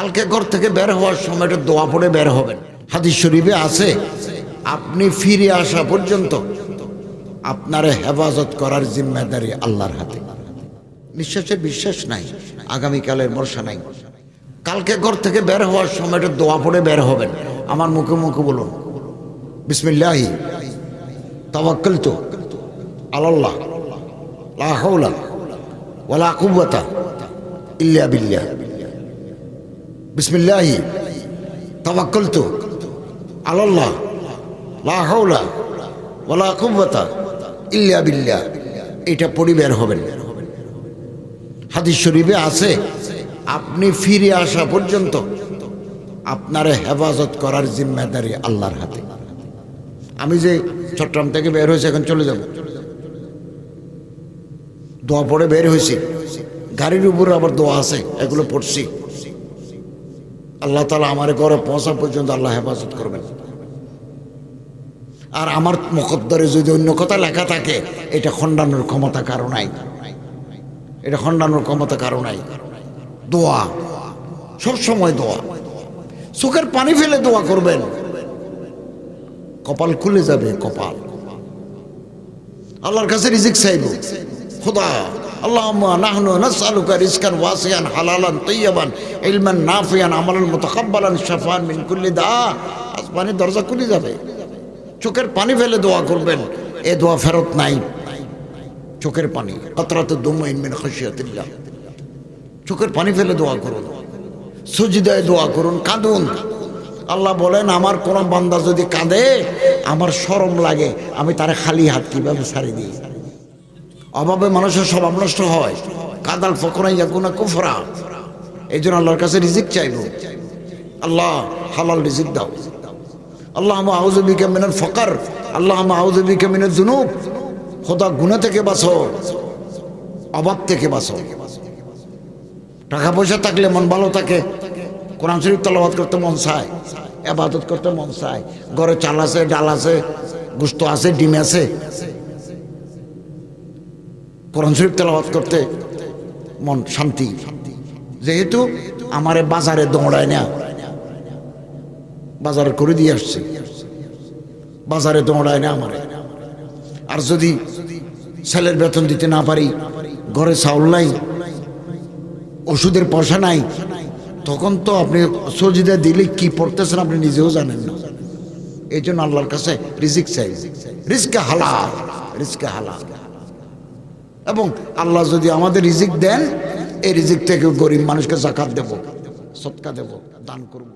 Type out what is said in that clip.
কালকে ঘর থেকে বের হওয়ার সময় একটা দোয়া পড়ে বের হবেন। হাদিস শরীফে আছে, আপনি ফিরে আসা পর্যন্ত আপনার হেফাজত করার জিম্মেদারি আল্লাহর হাতে। নিঃশ্বাসের বিশ্বাস নাই, আগামীকালের ভরসা নাই। কালকে ঘর থেকে বের হওয়ার সময় একটা দোয়া পড়ে বের হবেন। আমার মুখে মুখে বলুন, বিসমিল্লাহি তাওয়াক্কাল তো আল্লাহ লা হাওলা ওয়ালা কুওয়াতা ইল্লা বিল্লাহ। বিসমিল্লাহি তাওয়াক্কাল তো আল্লাহ লা হাওলা ওয়ালা কুওয়াতা ইল্লা বিল্লাহ। এটা পড়ি বের হবেন। হাদিস শরীফে আছে, আপনি ফিরে আসা পর্যন্ত আপনার হেফাজত করার জিম্মেদারি আল্লাহর হাতে। আমি যে চট্টগ্রাম থেকে বের হয়েছে, এখন চলে যাব। দোয়া পড়ে বের হয়েছি। গাড়ির উপরে আবার দোয়া আছে, এগুলো পড়ছি। আল্লাহ তালা আমার ঘরে পৌঁছা পর্যন্ত আল্লাহ হেফাজত করবেন। আর আমার মুকদ্দরে যদি অন্য কথা লেখা থাকে, এটা খণ্ডানোর ক্ষমতা কারও নাই। এটা খণ্ডানোর ক্ষমতা কারও নাই। দোয়া সব সময় দোয়া। চোখের পানি ফেলে দোয়া করবেন। কপাল খুলে যাবে কপাল। আল্লাহর কাছে রিজিক চাইব। খোদা আল্লাহুম্মা নাহনু নাসআলুকা রিজকান ওয়াসিয়ান, হালালান, তাইয়্যিবান, ইলমান নাফিয়ান, আমালান মুতাকাব্বালান শাফান মিন কুল্লি দা। আসমানের দরজা খুলে যাবে। চোখের পানি ফেলে দোয়া করবেন। এ দোয়া ফেরত নাই। চোখের পানি, কতরাতে দুমাইন মিন খাশিয়াতিল্লাহ। চোখের পানি ফেলে দোয়া করুন। সুজিদায় দোয়া করুন, কাঁদুন। আল্লাহ বলেন, আমার কোন বান্দা যদি কাঁদে, আমার শরম লাগে। আমি তারে খালি হাত কীভাবে ছাড়ি দিই? অভাবে মানুষের স্বভাব নষ্ট হয়। কাদাল ফকরাই গুনা কুফরা। এই জন্য আল্লাহর কাছে রিজিক চাইব। আল্লাহ হালাল রিজিক দাও। আল্লাহ আউজবিকে মিনাল ফকার। আল্লাহ আউজবিকে মিনাল জুনুব খোদা গুণা থেকে বাঁচো। অভাব থেকে বাঁচো। টাকা পয়সা থাকলে মন ভালো থাকে। কোরআন শরীফ তলাবাদ করতে মন চায়। আবাদত করতে মন চায়। ঘরে চাল আছে, ডাল আছে, গুস্ত আছে, ডিম আছে। কোরআন শরীফ তেলাবাদ করতে মন শান্তি। যেহেতু আমারে বাজারে দৌড়ায় না, বাজারে করে দিয়ে আসছে। বাজারে দৌড়ায় না আমারে। আর যদি ছেলের বেতন দিতে না পারি, ঘরে চাউল নাই, ওষুধের পয়সা নাই, তখন তো আপনি সজিদা দিলে কি পড়তেছেন আপনি নিজেও জানেন না। এই জন্য আল্লাহর কাছে রিজিক চাই। রিস্কে হালাল। রিস্কে হালাল। এবং আল্লাহ যদি আমাদের রিজিক দেন, এই রিজিক থেকে গরিব মানুষকে জাকাত দেব, সৎকা দেব, দান করব।